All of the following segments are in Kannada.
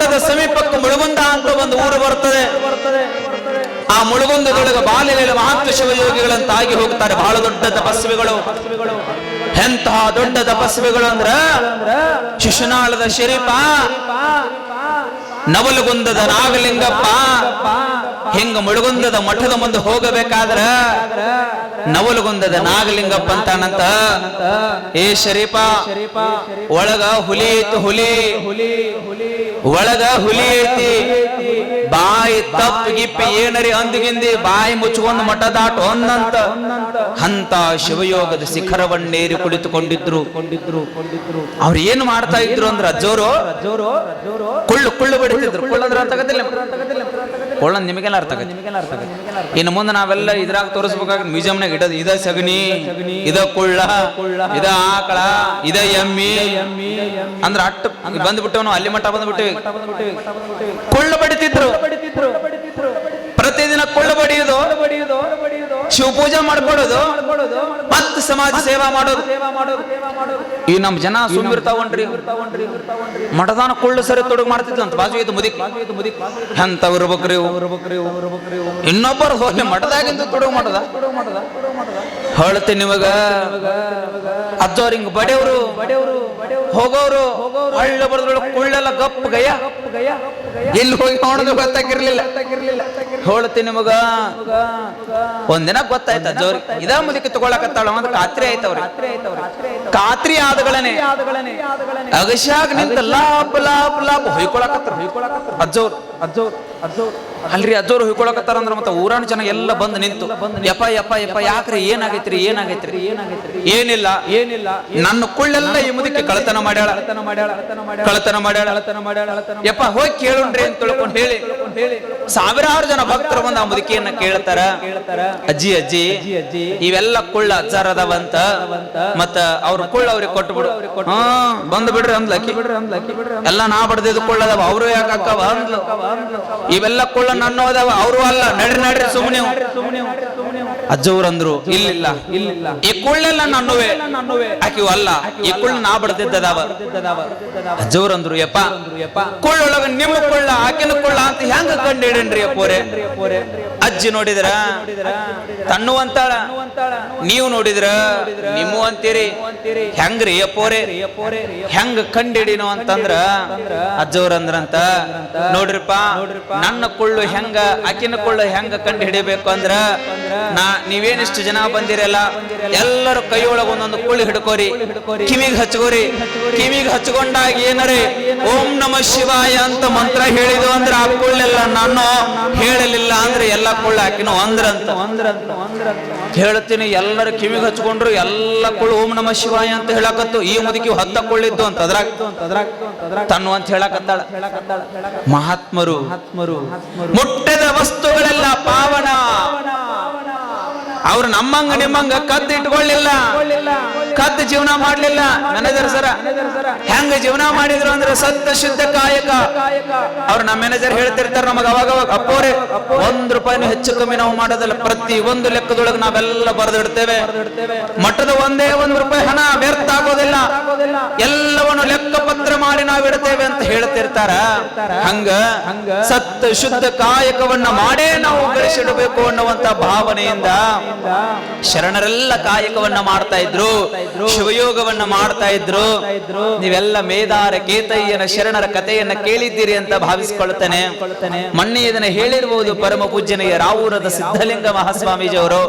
ದೊಡ್ಡದ ಸಮೀಪಕ್ಕೆ ಮುಳುಗುಂದ ಅಂತ ಒಂದು ಊರು ಬರ್ತದೆ. ಆ ಮುಳುಗುಂದದೊಳಗೆ ಬಾಲ್ಯಗಳ ಮಹಾತ್ಮ ಶಿವಯೋಗಿಗಳಂತಾಗಿ ಹೋಗ್ತಾರೆ. ಬಹಳ ದೊಡ್ಡ ತಪಸ್ವಿಗಳು. ಎಂತಹ ದೊಡ್ಡ ತಪಸ್ವಿಗಳು ಅಂದ್ರ ಶಿಶುನಾಳದ ಶರೀಪ, ನವಲಗುಂದದ ನಾಗಲಿಂಗಪ್ಪ. ಹಿಂಗ ಮುಳುಗುಂದದ ಮಠದ ಮುಂದೆ ಹೋಗಬೇಕಾದ್ರ ನವಲಗುಂದದ ನಾಗಲಿಂಗಪ್ಪ ಅಂತಾನಂತ. ಏ ಶರೀಪ, ಒಳಗ ಹುಲಿ ಐತಿ ಹುಲಿ. ಒಳಗ ಹುಲಿ ಐತಿ. ಬಾಯಿ ತಪ್ಪು ಗಿಪ್ಪಿ ಏನರಿ ಅಂದಿಗಿಂದಿ, ಬಾಯಿ ಮುಚ್ಚಿಕೊಂಡು ಮಠ ದಾಟು ಅಂದಂತ ಹಂತ ಶಿವಯೋಗದ ಶಿಖರವನ್ನೇರಿ ಕುಳಿತುಕೊಂಡಿದ್ರು. ಅವ್ರು ಏನು ಮಾಡ್ತಾ ಇದ್ರು ಅಂದ್ರ ಅಜ್ಜೋರು ಕುಳ್ಳು ಕುಳ್ಳು ಬಡಿತಿದ್ರು. ಕುಳ್ಳಂದ್ರ ಅರ್ಥ ಕೊಳ್ಳ ನಿಮಗೆಲ್ಲ ಅರ್ಥ ಆಗತ್ತೆ. ಇನ್ನು ಮುಂದೆ ನಾವೆಲ್ಲ ಇದ್ರಾಗ ತೋರಿಸ್ಬೇಕಾಗ ಮ್ಯೂಸಿಯಂನಾಗ ಇಡೋದು, ಇದ ಸಗಣಿ, ಇದ ಕುಳ್ಳ, ಇದ ಆಕಳ, ಇದ ಎಮ್ಮಿ. ಅಂದ್ರೆ ಅಟ್ಟು ಬಂದ್ಬಿಟ್ಟವನು, ಅಲ್ಲಿ ಮಟ್ಟ ಬಂದ್ಬಿಟ್ಟಿವಿ. ಕುಳ್ಳು ಬಡಿತಿದ್ರು. ಪ್ರತಿದಿನ ಕುಳ್ಳು ಬಡಿಯೋದು ಶಿವ ಪೂಜೆ ಮಾಡ್ಕೊಳ್ಳೋದು. ಮತ್ ಸಮಾಜ ಸೇವಾ ಮಾಡೋದು. ಈ ನಮ್ ಜನ ಸುಮ್ಮಿರ್ತಾವನ್ರಿ ಮಠದಾನ ಕೊಳ್ಳು ಸರಿ ತೊಡಗು ಅಂತ ಬಾಜು ಇದು ಮುದಿಕ್ ಎಂತ ಇರ್ಬೇಕ್ರಿ? ಇನ್ನೊಬ್ಬರು ಹೋಗಿ ಮಠದಾಗಿಂದ ತೊಡಗು ಮಾಡದ? ಹೇಳ್ತಿ ನಿಮಗ. ಅಜ್ಜವ್ರ ಹಿಂಗ್ ಬಡೆಯವರು ಹೋಗೋರು ಹಳ್ಳ ಬಡದ್ರು ಕುಳ್ಳೆಲ್ಲ ಗಪ್ಪ ಗಯ ಎಲ್ಲಿ ಹೋಗಿ ನೋಡೋದು ಗೊತ್ತಾಗಿರ್ಲಿಲ್ಲ. ಹೋಳತಿ ನಿಮಗ. ಒಂದಿನ ಗೊತ್ತಾಯ್ತು ಅಜ್ಜವ್ರಿ ಇದ ಮುದಕ್ಕೆ ತಗೊಳಕತ್ತಾಳ ಅಂತ ಖಾತ್ರಿ ಆಯ್ತವ್ರಿ ಖಾತ್ರಿ ಆದಗಳನೆ. ಅಗಶ್ಯಾಗ ನಿಂತ ಲಾಪ್ ಲಾಪ್ ಲಾಪ್ ಹೊಯ್ಕೊಳಕತ್ತಾರ. ಅಜ್ಜೋರ್ ಅಜ್ಜೋರ್ ಅಜ್ಜವ್ರು ಅಲ್ರಿ ಅಜ್ಜೋರು ಹೊಯ್ಕೊಳಕತ್ತಾರ ಅಂದ್ರೆ ಮತ್ತೆ ಊರಾಣ ಜನ ಎಲ್ಲ ಬಂದು ನಿಂತು, ಯಪ್ಪ ಯಪ್ಪ ಯಪ್ಪ, ಯಾಕ್ರಿ, ಏನಾಗೈತ್ರಿ ಏನಾಗೈತ್ರಿ? ಏನಿಲ್ಲ. ಏನಿಲ್ಲ ನನ್ನ ಕುಳ್ಳೆಲ್ಲ ಈ ಮುದಕ್ಕೆ ಕಳತನ ಮಾಡ್ಯಾಳ. ಕಳತನ ಮಾಡ್ಯಾಳ. ಯಪ್ಪ, ಹೋಗಿ ಕೇಳೋಣ್ರಿ ಅಂತ ತಿಳ್ಕೊಂಡು ಹೇಳಿ. ಸಾವಿರಾರು ಜನ ಭಕ್ತರು ಬಂದು ಆ ಮುದುಕಿಯನ್ನ ಕೇಳ್ತಾರ. ಅಜ್ಜಿ ಅಜ್ಜಿ, ಇವೆಲ್ಲ ಕುಳ್ಳ ಅಜ್ಜಾರದವಂತ. ಮತ್ತ ಅವ್ರ ಕುಳ್ಳ ಅವ್ರಿಗೆ ಕೊಟ್ಟು ಬಿಡು ಬಂದು ಬಿಡ್ರಿ ಅಂದ್ಲಕ್ಕಿ. ಎಲ್ಲ ನಾ ಬಡ್ದಿದ್ದು ಕುಳ್ಳದವ ಅವರು ಯಾಕೆ ಅಂದ್ಲು. ಇವೆಲ್ಲ ಕುಳ್ಳ ನನ್ನ ಅದಾವ ಅವರು ಅಲ್ಲ. ನಡ್ರಿ ನಡ್ರಿ ಸುಮ್ಮನೆ ಅಜ್ಜವ್ರಂದ್ರು ಇಲ್ಲ ಈ ಕುಳ್ಳೆಲ್ಲ ನನ್ನುವೆ. ಆಕಿವು ಅಲ್ಲ. ಈ ಕುಳ್ಳ ನಾ ಬಡ್ದಿದ್ದದಾವ. ಅಜ್ಜವ್ರಂದ್ರು, ಯಪ್ಪ. ಕುಳ್ಳೊಳಗ ನಿಮ್ಮ ಕುಳ್ಳ, ಆಕಿನ ಕುಳ್ಳ ಅಂತ ಹೆಂಗ ಕಂಡು ಹಿಡನ್ರಿ ಅಪ್ಪೋರೆ? ಅಜ್ಜಿ ನೋಡಿದ್ರ? ತನ್ನುವಂತಾಳ. ನೀವು ನೋಡಿದ್ರ? ನಿಮ್ಮು ಅಂತೀರಿ. ಹೆಂಗ್ರಿ ಅಪ್ಪೋರೆ? ಹೆಂಗ್ ಕಂಡಿಡಿನೋ ಅಂತಂದ್ರ ಅಜ್ಜವ್ರ ಅಂದ್ರಂತ ನೋಡ್ರಿಪ್ಪ, ನನ್ನ ಕುಳ್ಳು ಹೆಂಗ ಆಕಿನ ಕುಳ್ಳು ಹೆಂಗ ಕಂಡು ಹಿಡಿಬೇಕು ಅಂದ್ರ, ನಾ ನೀವೇನಿಷ್ಟು ಜನ ಬಂದಿರಲ್ಲ, ಎಲ್ಲರೂ ಕೈಯೊಳಗ ಒಂದೊಂದು ಕುಳ್ಳು ಹಿಡ್ಕೋರಿ. ಕಿವಿಗ್ ಹಚ್ಕೋರಿ. ಕಿವಿಗ್ ಹಚ್ಕೊಂಡಾಗ ಏನರೇ? ಓಂ ನಮ ಶಿವಾಯ ಅಂತ ಮಂತ್ರ ಹೇಳಿದು ಅಂದ್ರೆ ಆ ಕುಳ್ಳೆಲ್ಲ ನಾನು ಹೇಳಲಿಲ್ಲ ಅಂದ್ರೆ ಎಲ್ಲ ಕೊಳ್ಳ ಹಾಕಿನ, ಅಂದ್ರಂತ. ಹೇಳ್ತೀನಿ, ಎಲ್ಲರ ಕಿವಿಗೆ ಹಚ್ಕೊಂಡ್ರು, ಎಲ್ಲ ಕುಳ್ಳು ಓಂ ನಮ ಶಿವಾಯ ಅಂತ ಹೇಳಕತ್ತು. ಈ ಮುದುಕಿ ಹತ್ತ ಕೊಳ್ಳಿದ್ದು ಅಂತ ಅದ್ರಾಗ. ತನ್ನು ಅಂತ ಹೇಳಕತ್ತಾಳ. ಮಹಾತ್ಮರು, ಮುಟ್ಟದ ವಸ್ತುಗಳೆಲ್ಲ ಪಾವನ. ಅವ್ರು ನಮ್ಮಂಗ ನಿಮ್ಮಂಗ ಕದ್ದು ಇಟ್ಕೊಳ್ಳಿಲ್ಲ ಕದ್ದು ಜೀವನ ಮಾಡ್ಲಿಲ್ಲ. Manager sir. ಹೆಂಗ ಜೀವನ ಮಾಡಿದ್ರು ಅಂದ್ರೆ ಸತ್ತ ಶುದ್ಧ ಕಾಯಕ. ಅವ್ರು ನಮ್ಮ ಮ್ಯಾನೇಜರ್ ಹೇಳ್ತಿರ್ತಾರ ನಮಗ ಅವಾಗ ಅವಾಗ ಅಪ್ಪೋರೆ ಒಂದ್ ರೂಪಾಯಿನ ಹೆಚ್ಚು ಕಮ್ಮಿ ನಾವು ಮಾಡೋದಲ್ಲ. ಪ್ರತಿ ಒಂದು ಲೆಕ್ಕದೊಳಗೆ ನಾವೆಲ್ಲ ಬರೆದಿಡ್ತೇವೆ. ಮಠದ ಒಂದೇ ಒಂದ್ ರೂಪಾಯಿ ಹಣ ವ್ಯರ್ಥ ಆಗೋದಿಲ್ಲ. ಎಲ್ಲವನ್ನು ಲೆಕ್ಕ ಪತ್ರ ಮಾಡಿ ನಾವು ಇಡ್ತೇವೆ ಅಂತ ಹೇಳ್ತಿರ್ತಾರ. ಹಂಗ ಸತ್ತ ಶುದ್ಧ ಕಾಯಕವನ್ನ ಮಾಡೇ ನಾವು ಗಳಿಸಿಡಬೇಕು ಅನ್ನುವಂತ ಭಾವನೆಯಿಂದ ಶರಣರೆಲ್ಲ ಕಾಯಕವನ್ನ ಮಾಡ್ತಾ ಇದ್ರು. ಶಿವಯೋಗವನ್ನ ಮಾಡ್ತಾ ಇದ್ರು. ನೀವೆಲ್ಲ ಮೇದಾರ ಕೇತಯ್ಯನ ಶರಣರ ಕಥೆಯನ್ನ ಕೇಳಿದ್ದೀರಿ ಅಂತ ಭಾವಿಸಿಕೊಳ್ಳುತ್ತೇನೆ ಮೊನ್ನೆ ಇದನ್ನ ಹೇಳಿರ್ಬೋದು ಪರಮ ಪೂಜ್ಯನಿಗೆ ರಾವೂರದ ಸಿದ್ಧಲಿಂಗ ಮಹಾಸ್ವಾಮೀಜಿ ಅವರು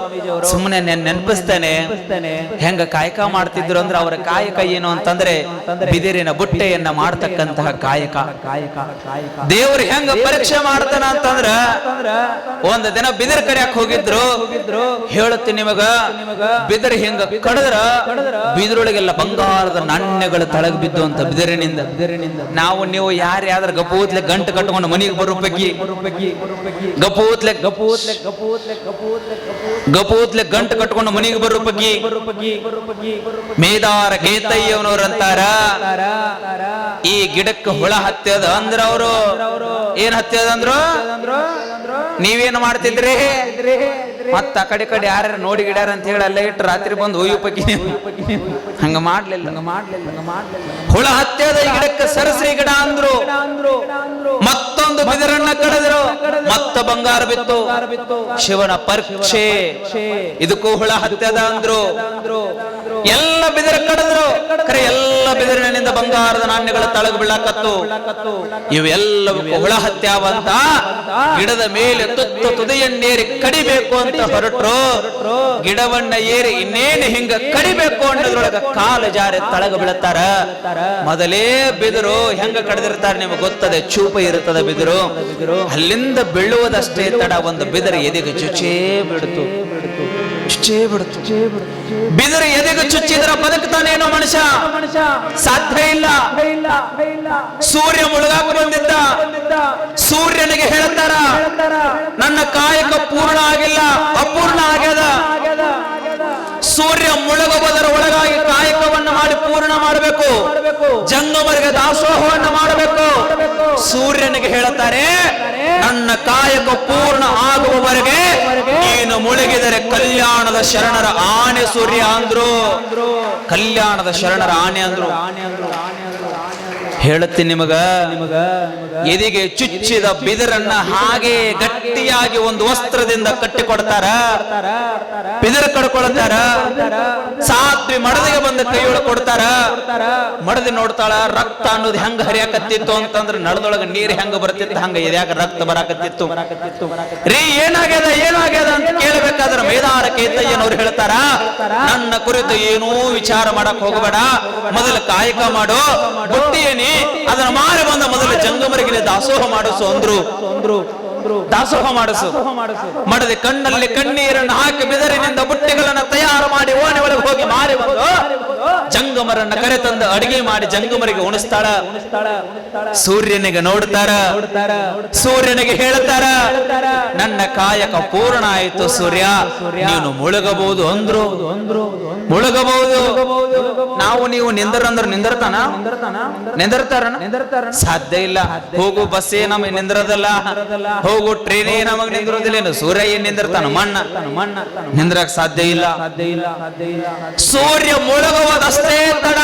ಸುಮ್ಮನೆ ನೆನ್, ನೆನಪಿಸ್ತೇನೆ. ಹೆಂಗ ಕಾಯಕ ಮಾಡ್ತಿದ್ರು ಅಂದ್ರೆ ಅವರ ಕಾಯಕ ಏನು ಅಂತಂದ್ರೆ ಬಿದಿರಿನ ಬುಟ್ಟೆಯನ್ನ ಮಾಡ್ತಕ್ಕಂತಹ ಕಾಯಕ. ದೇವ್ರು ಹೆಂಗ ಪರೀಕ್ಷೆ ಮಾಡ್ತಾನ ಅಂತಂದ್ರ ಒಂದ್ ದಿನ ಬಿದಿರ್ ಕರೆಯಕ್ ಹೋಗಿದ್ರು. ಹೇಳುತ್ತೆ ನಿಮಗ, ಬಿದಿರ್ ಹೆಂಗ ಕಡದ್ರ ಬಿದಿರೊಳಗೆಲ್ಲ ಬಂಗಾರದ ನಾಣ್ಯಗಳು ತಳಗ್ ಬಿದ್ದು ಅಂತ ಬಿದಿರಿನಿಂದ. ನಾವು ನೀವು ಯಾರ್ಯಾದ್ರ ಗಪೂತ್ಲೆ ಗಂಟು ಕಟ್ಕೊಂಡು ಮನೆಗೆ ಬರೋ ಪೈಕಿ ಗಪೂತ್ಲೆ ಗಪೂತ್ಲೆ ಗಪೂತ್ಲೆ ಗಂಟು ಕಟ್ಕೊಂಡು ಮನೆಗೆ ಬರೋ ಪೈಕಿ ಮೇದಾರ ಕೇತಯ್ಯನವ್ರಂತಾರ ಈ ಗಿಡಕ್ಕೆ ಹುಳ ಹತ್ತದ ಅಂದ್ರ ಅವರು. ಏನ್ ಹತ್ತದಂದ್ರು ನೀವೇನ್ ಮಾಡ್ತಿದ್ರಿ? ಮತ್ತ ಆ ಕಡೆ ಕಡೆ ಯಾರ್ಯಾರ ನೋಡಿ ಗಿಡ್ಯಾರ ಅಂತ ಹೇಳಿ ಅಲ್ಲೇ ಇಟ್ಟು ರಾತ್ರಿ ಬಂದು ಒಯ್ಯು ಪಕ್ಕಿ ಹಂಗ ಮಾಡ್ಲಿಲ್ಲ. ಹಂಗ ಮಾಡ್ಲಿಲ್ಲ ಹಂಗ ಮಾಡ್ಲಿಲ್ಲ. ಹುಳ ಹತ್ಯದ ಗಿಡಕ್ಕೆ ಸರಸ್ರಿ ಗಿಡ ಅಂದ್ರು. ಮತ್ತೊಂದು ಬಿದಿರನ್ನ ಕಡಿದ್ರು. ಮತ್ತ ಬಂಗಾರ ಬಿತ್ತು. ಶಿವನ ಪರೀಕ್ಷೆ. ಇದಕ್ಕೂ ಹುಳ ಹತ್ಯದ ಅಂದ್ರು. ಎಲ್ಲ ಬಿದಿರ ಕಡದ್ರು. ಕರೆ ಎಲ್ಲ ಬಿದಿರಿನಿಂದ ಬಂಗಾರದ ನಾಣ್ಯಗಳ ತಳಗ ಬೀಳಾಕತ್ತು. ಇವೆಲ್ಲ ಹುಳ ಹತ್ಯಾವಂತ. ಗಿಡದ ಮೇಲೆ ತುತ್ತ ತುದಿಯನ್ನೇರಿ ಕಡಿಬೇಕು ಅಂತ ಹೊರಟ್ರು. ಗಿಡವನ್ನ ಏರಿ ಇನ್ನೇನು ಹಿಂಗ ಕಡಿಬೇಕು ಅನ್ನೋದ್ರೊಳಗ ಕಾಲ ಜಾರಿ ತಳಗ ಬೀಳತ್ತಾರ. ಮೊದಲೇ ಬಿದಿರು ಹೆಂಗ ಕಡಿದಿರ್ತಾರ ನಿಮಗೆ ಗೊತ್ತದೆ, ಚೂಪ ಇರುತ್ತದ ಬಿದಿರು. ಅಲ್ಲಿಂದ ಬೀಳುವುದಷ್ಟೇ ತಡ ಒಂದು ಬಿದಿರು ಎದೆಗೆ ಚುಚೇ ಬಿಡ್ತು. ಚುಚ್ಚೇ ಬಿದಿರು ಎದೆಗೆ ಚುಚ್ಚಿದ್ರ ಬದುಕ್ತಾನೇನೋ ಮನುಷ್ಯ. ಸಾಧ್ಯ ಇಲ್ಲ. ಸೂರ್ಯ ಮುಳುಗಾಕ ಬಂದಿದ್ದ. ಸೂರ್ಯನಿಗೆ ಹೇಳ್ತಾರ ನನ್ನ ಕಾಯಕ ಪೂರ್ಣ ಆಗಿಲ್ಲ. ಅಪೂರ್ಣ ಆಗ್ಯದ. ಸೂರ್ಯ ಮುಳುಗುವುದರ ಒಳಗಾಗಿ ಕಾಯಕವನ್ನು ಮಾಡಿ ಪೂರ್ಣ ಮಾಡಬೇಕು. ಜಂಗಮರಿಗೆ ದಾಸೋಹವನ್ನು ಮಾಡಬೇಕು. ಸೂರ್ಯನಿಗೆ ಹೇಳುತ್ತಾರೆ ನನ್ನ ಕಾಯಕ ಪೂರ್ಣ ಆಗುವವರೆಗೆ ಮುಳುಗಿದರೆ ಕಲ್ಯಾಣದ ಶರಣರ ಆನೆ ಸೂರ್ಯ ಅಂದ್ರು. ಕಲ್ಯಾಣದ ಶರಣರ ಆನೆ ಅಂದ್ರು. ಹೇಳುತ್ತೀನಿ ನಿಮಗ, ಎದಿಗೆ ಚುಚ್ಚಿದ ಬಿದಿರನ್ನ ಹಾಗೆ ಗಟ್ಟಿಯಾಗಿ ಒಂದು ವಸ್ತ್ರದಿಂದ ಕಟ್ಟಿ ಕೊಡ್ತಾರ ಬಿದಿರು ಕಡ್ಕೊಳ್ತಾರ? ಸಾತ್ವಿ ಮಡದಿಗೆ ಬಂದ ಕೈಯೊಳಗೆ ಕೊಡ್ತಾರ? ಮಡದಿ ನೋಡ್ತಾಳ, ರಕ್ತ ಅನ್ನೋದು ಹೆಂಗ ಹರಿಯಾಕತ್ತಿತ್ತು ಅಂತಂದ್ರೆ ನಳದೊಳಗ ನೀರ್ ಹೆಂಗ ಬರ್ತಿತ್ತು, ಹಂಗ ಎದ್ಯಾಗ ರಕ್ತ ಬರಾಕತ್ತಿತ್ತು. ರೀ, ಏನಾಗ್ಯದ ಏನಾಗ್ಯದ ಅಂತ ಕೇಳಬೇಕಾದ್ರೆ ಮೇದಾರ ಕೇತಯ್ಯನವ್ರು ಹೇಳ್ತಾರ, ನನ್ನ ಕುರಿತು ಏನೂ ವಿಚಾರ ಮಾಡಕ್ ಹೋಗಬೇಡ. ಮೊದಲು ಕಾಯಕ ಮಾಡು. ಬುಟ್ಟಿಯೇನಿ ಅದನ್ನ ಮಾರಿ ಬಂದ ಮೊದಲು ಜಂಗಮರಿಗೆ ದಾಸೋಹ ಮಾಡಿಸು ಅಂದ್ರು ದಾಸೋಹ ಮಾಡಿಸು. ಮಾಡದೆ ಕಣ್ಣಲ್ಲಿ ಕಣ್ಣೀರನ್ನು ಹಾಕಿ ಬಿದರಿನಿಂದ ಬುಟ್ಟಿಗಳನ್ನ ತಯಾರು ಮಾಡಿ ಓಣೆ ಒಳಗೆ ಹೋಗಿ ಮಾರಿ ಬಂದು ಜಂಗಮರನ್ನ ಕರೆತಂದು ಅಡಿಗೆ ಮಾಡಿ ಜಂಗಮರಿಗೆ ಉಣಿಸ್ತಾಳ. ಸೂರ್ಯನಿಗೆ ನೋಡ್ತಾರ. ಸೂರ್ಯನಿಗೆ ಹೇಳ್ತಾರ. ನನ್ನ ಕಾಯಕ ಪೂರ್ಣ ಆಯಿತು ಸೂರ್ಯ. ನೀನು ಮುಳುಗಬಹುದು ಅಂದ್ರು. ಮುಳುಗಬಹುದು. ನಾವು ನೀವು ನಿಂದರಂದ್ರ ನಿಂದರ್ತಾನ? ನಿಂದರ್ತಾರ? ಸಾಧ್ಯ ಇಲ್ಲ. ಹೋಗು ಬಸ್ಸೇ ನಮಗೆ ನಿಂದ್ರದಲ್ಲ. ಹೋಗು, ಟ್ರೇನೇ ನಮಗ್ ನಿಂದಿರೋದಿಲ್ಲ ಏನು ಸೂರ್ಯ ಏನ್ ನಿಂದಿರ್ತಾನ, ಮಣ್ಣ. ಮಣ್ಣ ನಿಂದ್ರಕ್ ಸಾಧ್ಯ ಇಲ್ಲ. ಸೂರ್ಯ ಮುಳುಗುವುದಷ್ಟೇ ತಡ.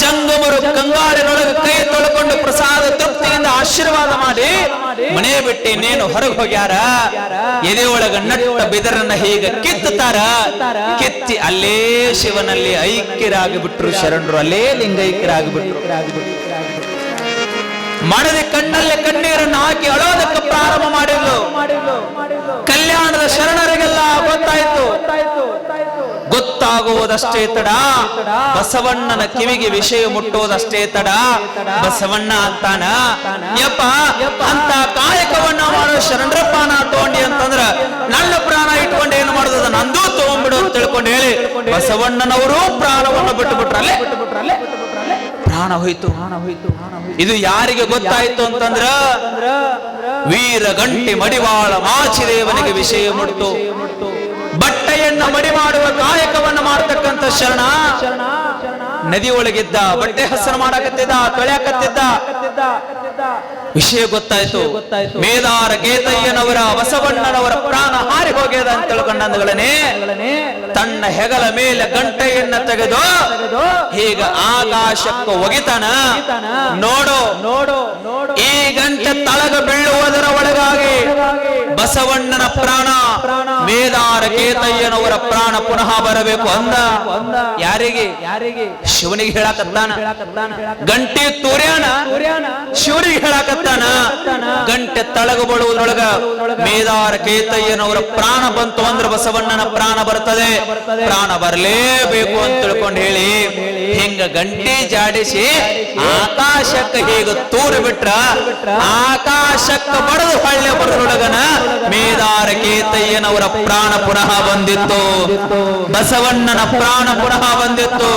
ಜಂಗಮರು ಕಂಗಾರಿನೊಳಗೆ ಕೈ ತೊಳ್ಕೊಂಡು ಪ್ರಸಾದ ತೃಪ್ತಿಯಿಂದ ಆಶೀರ್ವಾದ ಮಾಡಿ ಮನೆ ಬಿಟ್ಟಿ ಇನ್ನೇನು ಹೊರಗೆ ಹೋಗ್ಯಾರ? ಎದೆ ಒಳಗ ನಟ್ಟ ಬಿದರನ್ನ ಹೀಗೆ ಕಿತ್ತುತ್ತಾರ? ಕಿತ್ತಿ ಅಲ್ಲೇ ಶಿವನಲ್ಲಿ ಐಕ್ಯರಾಗಿ ಬಿಟ್ರು ಶರಣರು, ಅಲ್ಲೇ ಲಿಂಗೈಕ್ಯರಾಗಿ ಬಿಟ್ರು ಮಾಡದೆ ಕಣ್ಣಲ್ಲಿ ಕಣ್ಣೀರನ್ನು ಹಾಕಿ ಅಳೋದಕ್ಕೆ ಪ್ರಾರಂಭ ಮಾಡಿದ್ಲು. ಕಲ್ಯಾಣದ ಶರಣರಿಗೆಲ್ಲ ಗೊತ್ತಾಯ್ತು. ಗೊತ್ತಾಗುವುದಷ್ಟೇ ತಡ. ಬಸವಣ್ಣನ ಕಿವಿಗೆ ವಿಷಯ ಮುಟ್ಟುವುದಷ್ಟೇ ತಡ. ಬಸವಣ್ಣ ಅಂತಾನ, ಯಪ್ಪ, ಅಂತ ಕಾಯಕವನ್ನ ಮಾಡೋ ಶರಣರಪ್ಪ ನಾ ತಗೊಂಡಿ ಅಂತಂದ್ರ ನನ್ನ ಪ್ರಾಣ ಇಟ್ಕೊಂಡು ಏನು ಮಾಡುದ? ನಂದು ತಗೊಂಡ್ಬಿಡು ಅಂತ ತಿಳ್ಕೊಂಡು ಹೇಳಿ. ಬಸವಣ್ಣನವರು ಪ್ರಾಣವನ್ನು ಬಿಟ್ಟು ಬಿಟ್ರಲ್ಲೇ? ಪ್ರಾಣ ಹೋಯ್ತು. ಇದು ಯಾರಿಗೆ ಗೊತ್ತಾಯ್ತು ಅಂತಂದ್ರ ವೀರ ಗಂಟೆ ಮಡಿವಾಳ ಮಾಚಿದೇವನಿಗೆ ವಿಷಯ ಮುಟ್ಟು ಬಟ್ಟೆಯನ್ನ ಮಡಿ ಮಾಡುವ ಕಾಯಕವನ್ನ ಮಾಡತಕ್ಕಂತ ಶರಣ ನದಿ ಒಳಗಿದ್ದ, ಬಟ್ಟೆ ಹಸನ ಮಾಡಕತ್ತಿದ್ದ ತೊಳ್ಯಾಕತ್ತಿದ್ದ ವಿಷಯ ಗೊತ್ತಾಯ್ತು. ಮೇದಾರ ಗೇತಯ್ಯನವರ, ಬಸವಣ್ಣನವರ ಪ್ರಾಣ ಹಾರಿ ಹೋಗ್ಯದ ಅಂತ ತಿಳ್ಕೊಂಡಂದುಗಳನ್ನೇ ತನ್ನ ಹೆಗಲ ಮೇಲೆ ಗಂಟೆಯನ್ನ ತೆಗೆದು ಹೀಗ ಆಕಾಶಕ್ಕೆ ಒಗಿತಾನ. ನೋಡು ನೋಡು ಈ ಗಂಟೆ ತಳಗ ಬೀಳುವುದರ ಒಳಗಾಗಿ ಬಸವಣ್ಣನ ಪ್ರಾಣ, ಮೇದಾರ ಕೇತಯ್ಯನವರ ಪ್ರಾಣ ಪುನಃ ಬರಬೇಕು ಅಂದ. ಯಾರಿಗೆ ಯಾರಿಗೆ? ಶಿವನಿಗೆ ಹೇಳಾಕತ್ತಾನ. ಗಂಟೆ ತೋರ್ಯಾನ ಶಿವನಿಗೆ ಹೇಳಾಕತ್ತಾನ. ಗಂಟೆ ತಳಗ ಬಳುವುದ್ರೊಳಗ ಮೇದಾರ ಕೇತಯ್ಯನವರ ಪ್ರಾಣ ಬಂತು ಅಂದ್ರೆ ಬಸವಣ್ಣನ ಪ್ರಾಣ ಬರ್ತದೆ. ಪ್ರಾಣ ಬರಲೇಬೇಕು ಅಂತ ತಿಳ್ಕೊಂಡು ಹೇಳಿ ಹಿಂಗ ಗಂಟೆ ಜಾಡಿಸಿ ಆಕಾಶಕ್ಕೆ ಹೀಗ ತೋರಿಬಿಟ್ರ ಆಕಾಶಕ್ಕೆ ಬಡದು ಹಳ್ಳೆ ಬರೋದ್ರೊಳಗನ ಮೇದಾರ ಕೇತಯ್ಯನವರ ಪ್ರಾಣ ಪುನಃ ಬಂದಿತ್ತು. ಬಸವಣ್ಣನ ಪ್ರಾಣ ಪುನಃ ಬಂದಿತ್ತು.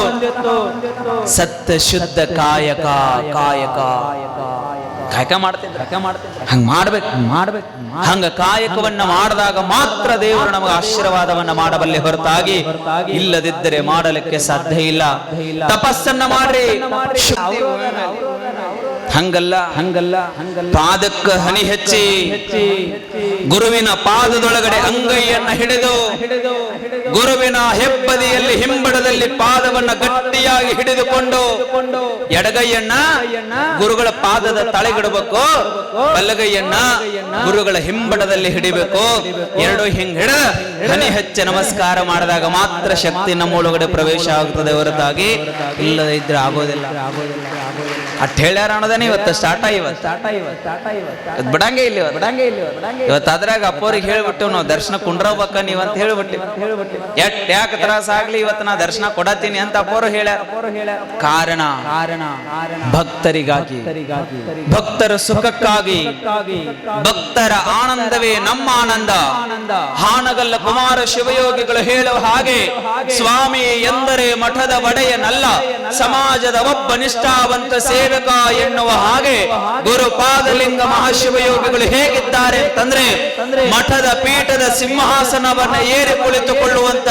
ಸತ್ಯ ಶುದ್ಧ ಕಾಯಕ ಕಾಯಕ. ಕಾಯಕ ಮಾಡ್ತಿದ್ರು ಮಾಡ್ತಿದ್ರು. ಹಂಗ ಮಾಡ್ಬೇಕು ಮಾಡ್ಬೇಕು ಹಂಗ ಕಾಯಕವನ್ನ ಮಾಡಿದಾಗ ಮಾತ್ರ ದೇವರು ನಮಗೆ ಆಶೀರ್ವಾದವನ್ನ ಮಾಡಬಲ್ಲೆ ಹೊರತಾಗಿ ಇಲ್ಲದಿದ್ದರೆ ಮಾಡಲಿಕ್ಕೆ ಸಾಧ್ಯ ಇಲ್ಲ. ತಪಸ್ಸನ್ನ ಮಾಡ್ರಿ. ಹಂಗಲ್ಲ. ಹಂಗಲ್ಲ ಹಂಗಲ್ಲ ಪಾದಕ್ಕ ಹನಿ ಹೆಚ್ಚಿ. ಗುರುವಿನ ಪಾದದೊಳಗಡೆ ಅಂಗೈಯನ್ನ ಹಿಡಿದು. ಹಿಡಿದು. ಗುರುವಿನ ಹೆಬ್ಬದಿಯಲ್ಲಿ ಹಿಂಬಡದಲ್ಲಿ ಪಾದವನ್ನ ಗಟ್ಟಿಯಾಗಿ ಹಿಡಿದುಕೊಂಡು ಎಡಗೈಯನ್ನ ಗುರುಗಳ ಪಾದದ ತಳೆಗಿಡಬೇಕು ಬಲಗೈಯನ್ನ ಗುರುಗಳ ಹಿಂಬಡದಲ್ಲಿ ಹಿಡಿಬೇಕು. ಎರಡು ಹಿಂಗ್ ಹಿಡ ಹನಿ ಹೆಚ್ಚ ನಮಸ್ಕಾರ ಮಾಡಿದಾಗ ಮಾತ್ರ ಶಕ್ತಿ ನಮ್ಮ ಒಳಗಡೆ ಪ್ರವೇಶ ಆಗುತ್ತದೆ ಹೊರತಾಗಿ. ಇಲ್ಲದೆ ಇದ್ರೆ ಆಗೋದಿಲ್ಲ. ಅಟ್ ಹೇಳ್ಯಾರ ಅನ್ನೋದನ್ನ ಇವತ್ತು ಸ್ಟಾರ್ಟ್ ಇವತ್ತು ಸ್ಟಾರ್ಟ್ ಇವತ್ತು. ಸ್ಟಾರ್ಟ್ ಇವತ್ತು ಬಿಡಂಗೆ ಇಲ್ಲ ಬಿಡಂಗೆ ಇಲ್ಲಿ ಬಿಡಂಗೆ ಇವತ್ತು ಅದ್ರಾಗ ಅಪ್ಪೋರಿಗೆ ಹೇಳ್ಬಿಟ್ಟು ನಾವು, ದರ್ಶನ ಕುಂಡ್ರಬೇಕ ನೀವ್ ಅಂತ ಹೇಳ್ಬಿಟ್ಟು ಎಟ್ ಯಾಕೆ ತ್ರಾಸ ಆಗ್ಲಿ ಇವತ್ತು ನಾ ದರ್ಶನ ಕೊಡತೀನಿ ಅಂತ ಅಪ್ಪೋರು ಹೇಳ್ಯಾರ. ಕಾರಣ ಕಾರಣ ಭಕ್ತರಿಗಾಗಿ. ಭಕ್ತರ ಸುಖಕ್ಕಾಗಿ. ಭಕ್ತರ ಆನಂದವೇ ನಮ್ಮ ಆನಂದ. ಹಾನಗಲ್ಲ ಕುಮಾರ ಶಿವಯೋಗಿಗಳು ಹೇಳುವ ಹಾಗೆ, ಸ್ವಾಮಿ ಎಂದರೆ ಮಠದ ಒಡೆಯನಲ್ಲ, ಸಮಾಜದ ಒಬ್ಬ ನಿಷ್ಠಾವಂತ ಸೇವಕ ಎನ್ನುವ ಹಾಗೆ ಗುರುಪಾದಲಿಂಗ ಮಹಾಶಿವಯೋಗಿಗಳು ಹೇಗಿದ್ದಾರೆ ಅಂತಂದ್ರೆ ಮಠದ ಪೀಠದ ಸಿಂಹಾಸನವನ್ನ ಏರಿ ಕುಳಿತುಕೊಳ್ಳುವಂತ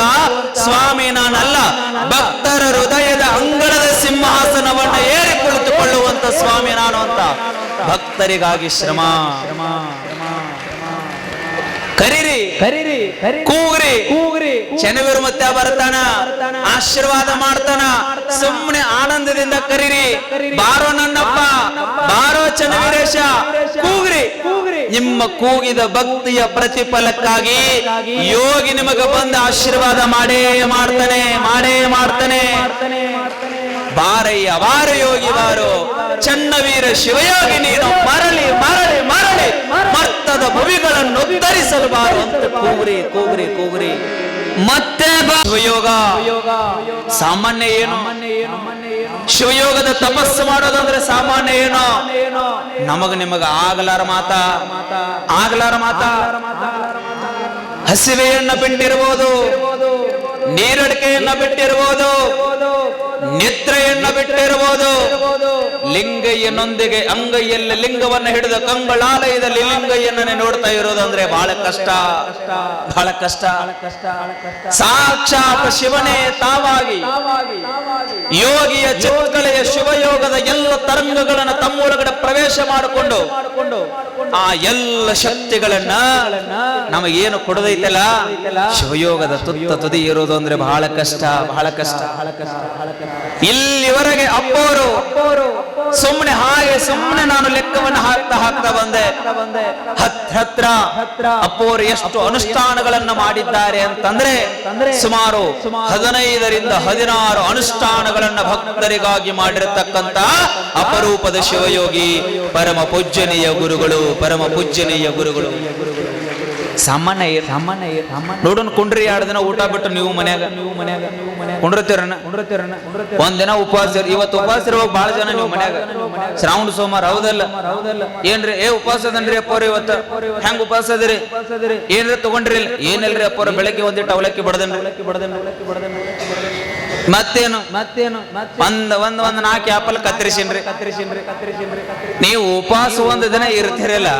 ಸ್ವಾಮಿ ನಾನಲ್ಲ, ಭಕ್ತರ ಹೃದಯದ ಅಂಗಳದ ಸಿಂಹಾಸನವನ್ನ ಏರಿ ಕುಳಿತುಕೊಳ್ಳುವಂತ ಸ್ವಾಮಿ ನಾನು ಅಂತ ಭಕ್ತರಿಗಾಗಿ ಶ್ರಮ. ಕರೀರಿ. ಕರೀರಿ ಕರಿ ಕೂಗ್ರಿ. ಕೂಗ್ರಿ ಶನಿವಾರ ಮತ್ತೆ ಬರ್ತಾನ. ಆಶೀರ್ವಾದ ಮಾಡ್ತಾನ. ಸುಮ್ಮನೆ ಆನಂದದಿಂದ ಕರೀರಿ. ಬಾರೋ ನನ್ನಪ್ಪ. ಬಾರೋ ಚೆನ್ನವೀರೇಶ. ಕೂಗ್ರಿ. ಕೂಗ್ರಿ. ನಿಮ್ಮ ಕೂಗಿದ ಭಕ್ತಿಯ ಪ್ರತಿಫಲಕ್ಕಾಗಿ ಯೋಗಿ ನಿಮಗ ಬಂದ ಆಶೀರ್ವಾದ ಮಾಡೇ ಮಾಡ್ತಾನೆ ಮಾಡೇ ಮಾಡ್ತಾನೆ. ಬಾರಯ್ಯ ಬಾರ ಯೋಗಿ ಬಾರೋ. ಚನ್ನವೀರ ಶಿವಯೋಗಿ ನೀನು ಮರ್ತದ ಭವಿಗಳನ್ನು ಧರಿಸಲುಬಾರು ಬಾರು ಅಂತ ಕೋಗ್ರಿ ಕೋಗ್ರಿ ಕೋಗ್ರಿ. ಮತ್ತೆ ಶಿವಯೋಗ. ಸಾಮಾನ್ಯ ಏನು? ಶಿವಯೋಗದ ತಪಸ್ಸು ಮಾಡೋದಂದ್ರೆ ಸಾಮಾನ್ಯ ಏನೋ? ನಮಗ ನಿಮಗ ಆಗಲಾರ ಮಾತ. ಆಗಲಾರ ಮಾತ. ಹಸಿವೆಯನ್ನ ಬಿಟ್ಟಿರ್ಬೋದು, ನೀರಡಿಕೆಯನ್ನ ಬಿಟ್ಟಿರ್ಬೋದು ನಿದ್ರೆಯನ್ನ ಬಿಟ್ಟಿರಬಹುದು. ಲಿಂಗಯ್ಯನೊಂದಿಗೆ ಅಂಗೈಯಲ್ಲಿ ಲಿಂಗವನ್ನ ಹಿಡಿದ ಕಂಗಳಾಲಯದಲ್ಲಿ ಲಿಂಗಯ್ಯನನ್ನೇ ನೋಡ್ತಾ ಇರೋದಂದ್ರೆ ಬಹಳ ಕಷ್ಟ. ಬಹಳ ಕಷ್ಟ. ಸಾಕ್ಷಾತ್ ಶಿವನೇ ತಾವಾಗಿ. ಯೋಗಿಯ ಚಿತ್ಕಲೆಯ ಶಿವಯೋಗದ ಎಲ್ಲ ತರಂಗಗಳನ್ನು ತಮ್ಮೊಳಗಡೆ ಪ್ರವೇಶ ಮಾಡಿಕೊಂಡು ಮಾಡಿಕೊಂಡು ಆ ಎಲ್ಲ ಶಕ್ತಿಗಳನ್ನ ನಮಗೇನು ಕೊಡದೈತಲ್ಲ? ಶಿವಯೋಗದ ತುತ್ತ ತುದಿ ಇರೋದು ಅಂದ್ರೆ ಬಹಳ ಕಷ್ಟ ಬಹಳ ಕಷ್ಟ. ಬಹಳ ಕಷ್ಟ ಬಹಳ ಕಷ್ಟ. ಇಲ್ಲಿವರೆಗೆ ಅಪ್ಪೋರು ಸುಮ್ಮನೆ ಹಾಗೆ ಸುಮ್ಮನೆ ನಾನು ಲೆಕ್ಕವನ್ನು ಹಾಕ್ತಾ ಹಾಕ್ತಾ ಬಂದೆ. ಹತ್ರ ಅಪ್ಪೋರು ಎಷ್ಟು ಅನುಷ್ಠಾನಗಳನ್ನ ಮಾಡಿದ್ದಾರೆ ಅಂತಂದ್ರೆ ಸುಮಾರು ಹದಿನೈದರಿಂದ ಹದಿನಾರು ಅನುಷ್ಠಾನಗಳನ್ನ ಭಕ್ತರಿಗಾಗಿ ಮಾಡಿರತಕ್ಕಂತ ಅಪರೂಪದ ಶಿವಯೋಗಿ, ಪರಮ ಪೂಜ್ಯನೀಯ ಗುರುಗಳು, ಪರಮ ಪೂಜ್ಯನೀಯ ಗುರುಗಳು. ಸಾಮಾನ್ಯ ಏರ್ ಸಾಮಾನ್ಯ ಏರ್ ಸಾಮಾನ್ಯ ನೋಡೋಣ, ಕುಂಡ್ರಿ ಎರಡು ದಿನ ಊಟ ಬಿಟ್ಟು ನೀವು ಮನ್ಯಾಗ. ನೀವು ಮನ್ಯಾಗ ನೀವು ಮನ್ಯಾಗ ಕುಂಡ್ರತೀರಣ್ಣ. ಕುಂಡ್ರತೀರಣ್ಣ ಕುಂಡ್ರತೀರ ಒಂದ್ ದಿನ ಉಪವಾಸ ಇವತ್ತು ಉಪವಾಸ ಇರುವಾಗ ಬಹಳ ಜನ ನೀವು ಮನ್ಯಾಗ. ಶ್ರಾವಣ, ಸೋಮವಾರ ಹೌದಲ್ಲ? ಹೌದಲ್ಲ ಏನ್ರಿ? ಏ, ಉಪವಾಸ ಅದನ್ರಿ ಅಪ್ಪವ್ರ ಇವತ್ತು. ಹೆಂಗ್ ಉಪವಾಸ ಅದ್ರಿ? ಏನ್ರಿ ತಗೊಂಡ್ರಿ? ಏನಿಲ್ರಿ ಅಪ್ಪವ್ರ, ಬೆಳಗ್ಗೆ ಒಂದಿಟ್ಟು ಅವಲಕ್ಕಿ ಬಡದನ್ ಅವಲಕ್ಕಿ ಬಡದನ್ ಅವಲಕ್ಕಿ ಬಡದನ್ ಮತ್ತೇನು? ಮತ್ತೇನು? ಮತ್ತೆ ಒಂದ್ ಒಂದ್ ಒಂದ್ ನಾಲ್ಕು ಆಪಲ್ ಕತ್ತರಿಸಿನ್ರಿ. ಕತ್ತರಿಸಿನ್ರಿ ಕತ್ತರಿಸಿನ್ರಿ ಕತ್ತರಿಸಿ ನೀವು ಉಪವಾಸ ಒಂದ್ ದಿನ ಇರ್ತಿರಲ್ಲ?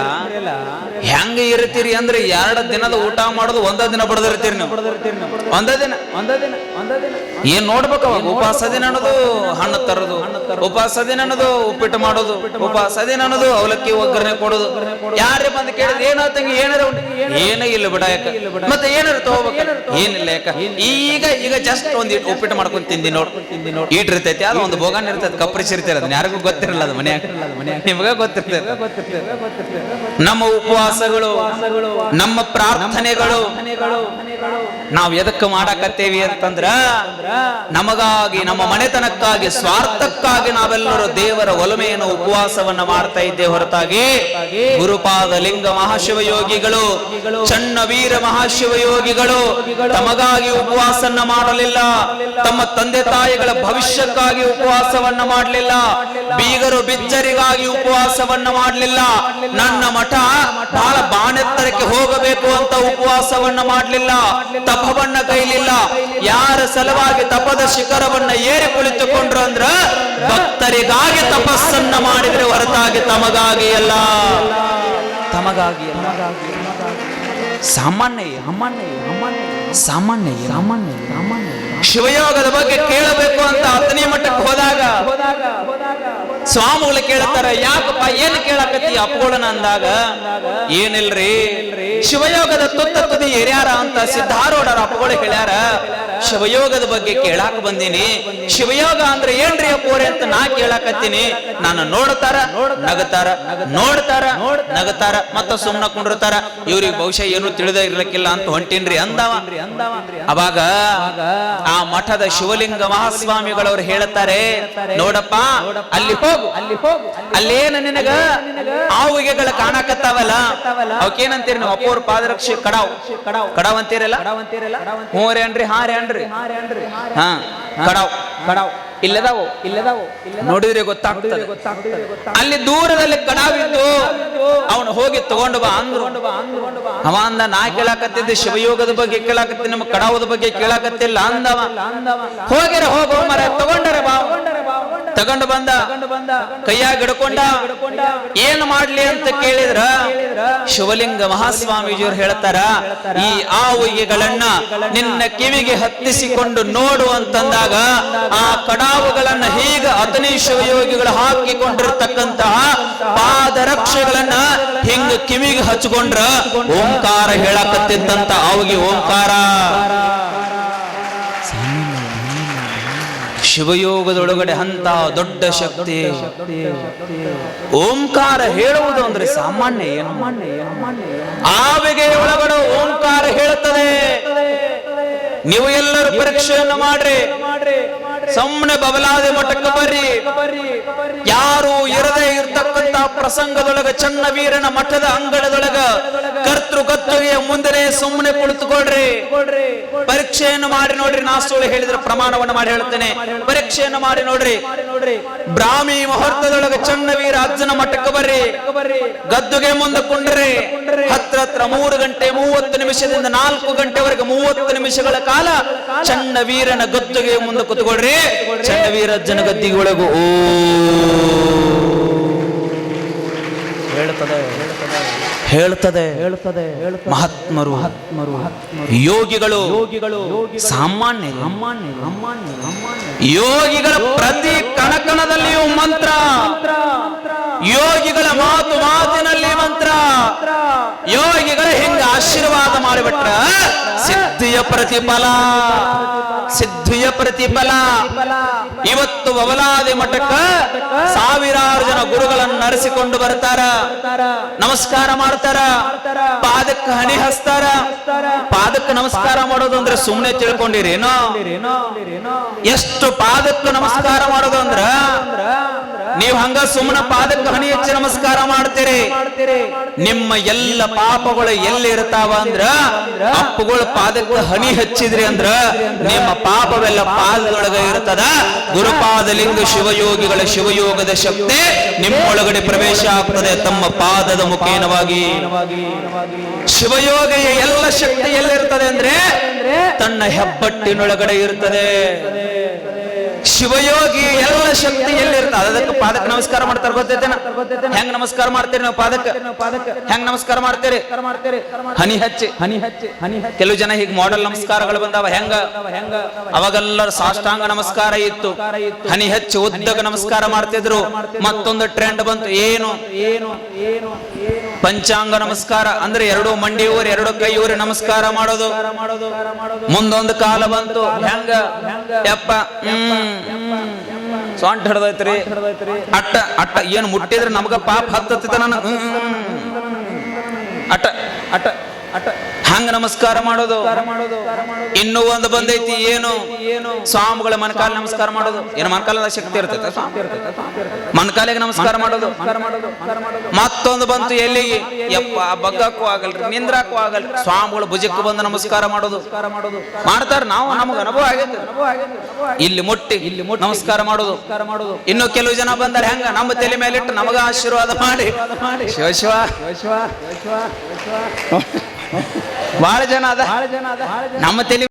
ಹೆಂಗ ಇರ್ತೀರಿ ಅಂದ್ರೆ ಎರಡು ದಿನದ ಊಟ ಮಾಡೋದು ಒಂದ ದಿನ ಬಡದಿರ್ತೀರಿ ನೀವು. ಒಂದ ದಿನ? ಒಂದ ದಿನ ಒಂದ ದಿನ. ಏನ್ ನೋಡ್ಬೇಕು ಅವಾಗ? ಉಪವಾಸ ದಿನ ಅನ್ನೋದು ಹಣ್ಣು ತರೋದು. ಉಪವಾಸ ದಿನ ಅನ್ನೋದು ಉಪ್ಪಿಟ್ಟು ಮಾಡೋದು. ಉಪವಾಸ ದಿನ ಅನ್ನೋದು ಅವಲಕ್ಕಿ ಒಗ್ಗರಣೆ ಕೊಡೋದು. ಯಾರೇ ಬಂದು ಕೇಳಿದ್ ಏನಾತಂಗಿ ಏನಾರ ಏನೇ ಏನೂ ಇಲ್ಲ ಬಿಡ ಯಾಕ. ಮತ್ತೆ ಏನಾರ ತಗೋಬೇಕು? ಏನಿಲ್ಲ ಯಾಕ? ಈಗ ಈಗ ಜಸ್ಟ್ ಒಂದ್ ಉಪ್ಪಿಟ್ಟು ಉಪ್ಪಿಟ್ಟು ಮಾಡ್ಕೊಂಡ್ ತಿಂದಿ ನೋಡ್. ಈಟ್ ಇರ್ತೈತಿ, ಅದು ಒಂದು ಬೋಗಾನ್ ಇರ್ತೈತಿ ಕಪ್ಪರಿಸಿರ್ತೀರ ಅದನ್ನ ಯಾರಿಗೂ ಗೊತ್ತಿರಲ್ಲ ಅದು ಮನ್ಯಾಗ. ನಿಮಗ ಗೊತ್ತಿರ್ತೈತೆ ನಮ್ಮ ಉಪವಾಸಗಳು, ನಮ್ಮ ಪ್ರಾರ್ಥನೆಗಳು, ನಾವು ಎದಕ್ಕೆ ಮಾಡಾಕತ್ತೇವಿ ಅಂತಂದ್ರ, ನಮಗಾಗಿ, ನಮ್ಮ ಮನೆತನಕ್ಕಾಗಿ, ಸ್ವಾರ್ಥಕ್ಕಾಗಿ ನಾವೆಲ್ಲರೂ ದೇವರ ಒಲಮೆಯನ್ನು, ಉಪವಾಸವನ್ನ ಮಾಡ್ತಾ ಇದ್ದೇವೆ ಹೊರತಾಗಿ, ಗುರುಪಾದ ಲಿಂಗ ಮಹಾಶಿವಯೋಗಿಗಳು ಚನ್ನ ವೀರ ಮಹಾಶಿವಯೋಗಿಗಳು, ತಮಗಾಗಿ ಉಪವಾಸನ್ನ ಮಾಡಲಿಲ್ಲ, ತಮ್ಮ ತಂದೆ ತಾಯಿಗಳ ಭವಿಷ್ಯಕ್ಕಾಗಿ ಉಪವಾಸವನ್ನ ಮಾಡಲಿಲ್ಲ. ಬೀಗರು ಬಿಚ್ಚರಿಗಾಗಿ ಉಪವಾಸವನ್ನ ಮಾಡಲಿಲ್ಲ. ನನ್ನ ಮಠ ಬಹಳ ಬಾಣೆತ್ತರಕ್ಕೆ ಹೋಗಬೇಕು ಅಂತ ಉಪವಾಸವನ್ನ ಮಾಡಲಿಲ್ಲ. ತಪವನ್ನ ಕೈಲಿಲ್ಲ. ಯಾರ ಸಲುವಾಗಿ ತಪದ ಶಿಖರವನ್ನ ಏರಿ ಕುಳಿತುಕೊಂಡ್ರು ಅಂದ್ರ ಭಕ್ತರಿಗಾಗಿ ತಪಸ್ಸನ್ನ ಮಾಡಿದ್ರೆ ಹೊರತಾಗಿ ತಮಗಾಗಿ ಅಲ್ಲ ತಮಗಾಗಿ. ಸಾಮಾನ್ಯ ಅಮ್ಮಣ್ಣ ಅಮ್ಮಣ್ಣ ಸಾಮಾನ್ಯ ಸಾಮಾನ್ಯ ಸಾಮಾನ್ಯ ಶಿವಯೋಗದ ಬಗ್ಗೆ ಕೇಳಬೇಕು ಅಂತ ಹತ್ತನೇ ಮಟ್ಟಕ್ಕೆ ಹೋದಾಗ ಸ್ವಾಮಿಗಳು ಕೇಳ್ತಾರ, ಯಾಕಪ್ಪ, ಏನ್ ಕೇಳಕತ್ತಿ ಅಪ್ಪಗಳನ್ನ ಅಂದಾಗ? ಏನಿಲ್ರಿ, ಶಿವಯೋಗದ ತುತ್ತ ತುದಿ ಎರ್ಯಾರ ಅಂತ ಸಿದ್ಧಾರೂಢರ ಅಪ್ಪಗಳು ಹೇಳ್ಯಾರ. ಶಿವಯೋಗದ ಬಗ್ಗೆ ಕೇಳಾಕ ಬಂದೀನಿ. ಶಿವಯೋಗ ಅಂದ್ರೆ ಏನ್ರಿ ಅಪ್ಪೋರೆ ಅಂತ ನಾ ಕೇಳಾಕತ್ತೀನಿ. ನಾನು ನೋಡ್ತಾರ, ನಗತಾರ ನೋಡ್ತಾರ, ನಗತಾರ, ಮತ್ತ ಸುಮ್ನ ಕುಂಡಿರ್ತಾರ. ಇವ್ರಿಗೆ ಬಹುಶಃ ಏನು ತಿಳಿದ ಇರ್ಲಿಕ್ಕಿಲ್ಲ ಅಂತ ಹೊಂಟಿನ್ರಿ ಅಂದವ. ಅವಾಗ ಆ ಮಠದ ಶಿವಲಿಂಗ ಮಹಾಸ್ವಾಮಿಗಳವ್ರು ಹೇಳ್ತಾರೆ, ನೋಡಪ್ಪ, ಅಲ್ಲಿ ಹೋಗು. ಅಲ್ಲಿ ಹೋಗು ಅಲ್ಲೇನ ನಿನಗ ಆವುಗೆಗಳ ಕಾಣಕತ್ತಾವಲ್ಲ? ಅವಕ್ಕೇನಂತೀರಿ ನೀವು ಅಪ್ಪೋರ್ ಪಾದರಕ್ಷೆ ಕಡಾವ್? ಕಡಾವ್ ಅಂತೀರಲ್ಲ? ಹ್ಞೂ ರೀ ಅನ್ರಿ ಅನ್ರಿ ಹಾ ಕಡಾವ್ ಕಡಾವ್. ಇಲ್ಲದಾವು? ಇಲ್ಲದಾವು? ನೋಡಿದ್ರೆ ಗೊತ್ತಾಗ್ತದೆ. ಅಲ್ಲಿ ದೂರದಲ್ಲಿ ಕಡಾವಿದ್ದು ಅವನು ಹೋಗಿ ತಗೊಂಡು ಬಾ ಅಂದ್ರು. ಅವ ಅಂದ ನಾ ಕೇಳಾಕತ್ತಿದ್ದೆ ಶಿವಯೋಗದ ಬಗ್ಗೆ ಕೇಳಾಕತ್ತಿ ನಮ್ಮ ಕಡಾವದ ಬಗ್ಗೆ ಕೇಳಾಕತ್ತಿಲ್ಲ ಅಂದವ. ಹೋಗಿರ ಹೋಗೋ ಮರ ತಗೊಂಡರ ಬಾ. ತಗೊಂಡು ಬಂದ ಕೈಯಾಗ ಹಿಡ್ಕೊಂಡ ಏನ್ ಮಾಡ್ಲಿ ಅಂತ ಕೇಳಿದ್ರ? ಶಿವಲಿಂಗ ಮಹಾಸ್ವಾಮೀಜಿಯವರು ಹೇಳ್ತಾರ ಈ ಆವುಗೆಗಳನ್ನ ನಿನ್ನ ಕಿವಿಗೆ ಹತ್ತಿಸಿಕೊಂಡು ನೋಡು ಅಂತಂದಾಗ ಆ ಕಡಾವುಗಳನ್ನ ಹೀಗ ಅತನಿ ಶಿವಯೋಗಿಗಳು ಹಾಕಿಕೊಂಡಿರ್ತಕ್ಕಂತಹ ಪಾದರಕ್ಷೆಗಳನ್ನ ಹಿಂಗ ಕಿವಿಗೆ ಹಚ್ಕೊಂಡ್ರ ಓಂಕಾರ ಹೇಳಕತ್ತಿದ್ದಂತ ಆವಿಗೆ ಓಂಕಾರ. ಶಿವಯೋಗದೊಳಗಡೆ ಅಂತ ದೊಡ್ಡ ಶಕ್ತಿ. ಓಂಕಾರ ಹೇಳುವುದು ಅಂದ್ರೆ ಸಾಮಾನ್ಯ ಏನು? ಆವಿಗೆ ಒಳಗಡೆ ಓಂಕಾರ ಹೇಳುತ್ತದೆ. ನೀವು ಎಲ್ಲರೂ ಪರೀಕ್ಷೆಯನ್ನು ಮಾಡ್ರಿ. ಸುಮ್ಮನೆ ಬಬಲಾದಿ ಮಠಕ್ಕೆ ಬರ್ರಿ. ಯಾರು ಇರದೇ ಪ್ರಸಂಗದೊಳಗ ಚನ್ನ ವೀರನ ಮಠದ ಅಂಗಳದೊಳಗ ಕರ್ತೃ ಕತ್ತುಗೆಯ ಮುಂದೆ ಸುಮ್ಮನೆ ಕುಳಿತುಕೊಳ್ರಿ. ಪರೀಕ್ಷೆಯನ್ನು ಮಾಡಿ ನೋಡ್ರಿ ನಾ ಸುಳ್ಳು ಹೇಳಿದ್ರೆ ಪ್ರಮಾಣವನ್ನು ಮಾಡಿ ಹೇಳ್ತೇನೆ. ಪರೀಕ್ಷೆಯನ್ನು ಮಾಡಿ ನೋಡ್ರಿ. ಬ್ರಾಹ್ಮಿ ಮುಹೂರ್ತದೊಳಗ ಚನ್ನವೀರ ಅಜ್ಜನ ಮಠಕ್ಕೆ ಬರ್ರಿ. ಗದ್ದುಗೆ ಮುಂದೆ ಕುಂಡ್ರಿ. ಹತ್ರ ಹತ್ರ ಮೂರು ಗಂಟೆ ಮೂವತ್ತು ನಿಮಿಷದಿಂದ ನಾಲ್ಕು ಗಂಟೆವರೆಗೆ ಮೂವತ್ತು ನಿಮಿಷಗಳ ಕಾಲ ಚನ್ನವೀರನ ಗದ್ದುಗೆ ಮುಂದೆ ಕುತ್ಕೊಳ್ರಿ. ಚನ್ನವೀರ ಅಜ್ಜನ ಗದ್ದಿಗೆ ಒಳಗು. ಓ ಹೇಳ್ತದೆ ಹೇಳ್ತದೆ. ಹೇಳ್ತದೆ ಮಹಾತ್ಮರು ಮರು ಯೋಗಿಗಳು ಸಾಮಾನ್ಯ ಯೋಗಿಗಳ. ಪ್ರತಿ ಕಣಕಣದಲ್ಲಿಯೂ ಮಂತ್ರ. ಯೋಗಿಗಳ ಮಾತು ಮಾತಿನಲ್ಲಿ ಮಂತ್ರ. ಯೋಗಿಗಳ ಹಿಂಗ ಆಶೀರ್ವಾದ ಮಾಡಿಬಿಟ್ರ ಸಿದ್ಧಿಯ ಪ್ರತಿಫಲ. ಸಿದ್ಧಿಯ ಪ್ರತಿಫಲ. ಇವತ್ತು ಬಬಲಾದಿ ಮಠಕ್ಕ ಸಾವಿರಾರು ಜನ ಗುರುಗಳನ್ನು ನಡೆಸಿಕೊಂಡು ಬರ್ತಾರ. ನಮಸ್ಕಾರ ಮಾಡ್ತಾರ ಪಾದಕ್ಕೆ ಹನಿ ಹಸ್ತಾರ? ಪಾದಕ್ಕೆ ನಮಸ್ಕಾರ ಮಾಡೋದು ಅಂದ್ರೆ ಸುಮ್ಮನೆ ತಿಳ್ಕೊಂಡಿರೇನೋ? ಎಷ್ಟು ಪಾದಕ್ಕೆ ನಮಸ್ಕಾರ ಮಾಡೋದು ಅಂದ್ರ? ನೀವು ಹಂಗ ಸುಮ್ಮನ ಪಾದಕ್ಕೆ ಹನಿ ಹಚ್ಚಿ ನಮಸ್ಕಾರ ಮಾಡ್ತೀರಿ. ನಿಮ್ಮ ಎಲ್ಲ ಪಾಪಗಳು ಎಲ್ಲಿ ಇರ್ತಾವ ಅಂದ್ರ? ಅಪ್ಪುಗಳು ಪಾದಕ್ಕೆ ಹನಿ ಹಚ್ಚಿದ್ರಿ ಅಂದ್ರ ನಿಮ್ಮ ಪಾಪವೆಲ್ಲ ಪಾದದೊಳಗ ಇರ್ತದ. ಗುರುಪಾದಲಿಂಗ ಶಿವಯೋಗಿಗಳ ಶಿವಯೋಗದ ಶಕ್ತಿ ನಿಮ್ಮೊಳಗಡೆ ಪ್ರವೇಶ ಆಗ್ತದೆ. ತಮ್ಮ ಪಾದದ ಮುಖೇನವಾಗಿ ಶಿವಯೋಗಿಯ ಎಲ್ಲ ಶಕ್ತಿ ಎಲ್ಲಿರ್ತದೆ ಅಂದ್ರೆ ತನ್ನ ಹೆಬ್ಬಟ್ಟಿನೊಳಗಡೆ ಇರ್ತದೆ. ಶಿವಯೋಗಿ ಎಲ್ಲ ಶಕ್ತಿ ಎಲ್ಲಿರ್ತಾವ ಅದಕ್ಕೆ ಪಾದಕ್ಕೆ ನಮಸ್ಕಾರ ಮಾಡ್ತಾರೆ ಗೊತ್ತೈತೇನ? ಹೆಂಗ್ ನಮಸ್ಕಾರ ಮಾಡ್ತೀರಿ ನೀವು ಪಾದಕ್ಕೆ? ಹೆಂಗ್ ನಮಸ್ಕಾರ ಮಾಡ್ತೀರಿ? ಹನಿ ಹಚ್ಚಿ. ಹನಿ ಹಚ್ಚಿ ಹನಿ ಕೆಲವು ಜನ ಹೀಗೆ ಮಾಡೆಲ್ ನಮಸ್ಕಾರಗಳು ಬಂದಾವ. ಹೆಂಗ? ಹೆಂಗ ಅವಾಗೆಲ್ಲರ ಸಾಷ್ಟಾಂಗ ನಮಸ್ಕಾರ ಇತ್ತು. ಹನಿ ಹಚ್ಚಿ ಉದ್ದಗ ನಮಸ್ಕಾರ ಮಾಡ್ತಿದ್ರು. ಮತ್ತೊಂದು ಟ್ರೆಂಡ್ ಬಂತು. ಏನು ಏನು ಏನು? ಪಂಚಾಂಗ ನಮಸ್ಕಾರ. ಅಂದ್ರೆ ಎರಡು ಮಂಡಿ ಊರಿ, ಎರಡು ಕೈ ಊರಿ ನಮಸ್ಕಾರ ಮಾಡೋದು. ಮುಂದೊಂದು ಕಾಲ ಬಂತು. ಹೆಂಗ? ಯಪ್ಪ. ಹ್ಮ್. ಸೊಂಟ ಹಿಡ್ದೈತ್ರಿ. ಅಟ್ಟ ಅಟ್ಟ ಏನ್ ಮುಟ್ಟಿದ್ರೆ ನಮ್ಗ ಪಾಪ ಹತ್ತತ್ತಿತ್ತ ನಾನು ನಮಸ್ಕಾರ ಮಾಡೋದು. ಇನ್ನೂ ಒಂದು ಬಂದೈತಿ ಏನು? ಏನು ಸ್ವಾಮಿಗಳ ಮನಕಾಲ ನಮಸ್ಕಾರ ಮಾಡೋದು. ಏನು ಮನಕಾಲದ ಶಕ್ತಿ ಇರ್ತೈತೆ ಮನಕಾಲಿಗೆ ನಮಸ್ಕಾರ ಮಾಡೋದು. ಮತ್ತೊಂದು ಬಂತು ಎಲ್ಲಿ ಯಪ್ಪ ಬಗ್ಗಕ್ಕೂ ಆಗಲ್ರಿ ನಿಂದ್ರಾಕೂ ಆಗಲ್ರಿ. ಸ್ವಾಮಿಗಳು ಭುಜಕ್ಕೆ ಬಂದು ನಮಸ್ಕಾರ ಮಾಡೋದು. ಮಾಡ್ತಾರ ನಾವು ನಮಗ ಅನುಭವ ಆಗೈತೆ. ಇಲ್ಲಿ ಮುಟ್ಟಿ ಇಲ್ಲಿ ನಮಸ್ಕಾರ ಮಾಡೋದು. ಇನ್ನು ಕೆಲವು ಜನ ಬಂದಾರೆ ಹೆಂಗ? ನಮ್ಮ ತಲೆ ಮೇಲಿಟ್ಟು ನಮಗ ಆಶೀರ್ವಾದ ಮಾಡಿ. ಶಿವ ಶಿವ ಶಿವ ಶಿವ. ಬಹಳ ಜನ ಅದ. ನಮ್ಮ ತಲೆ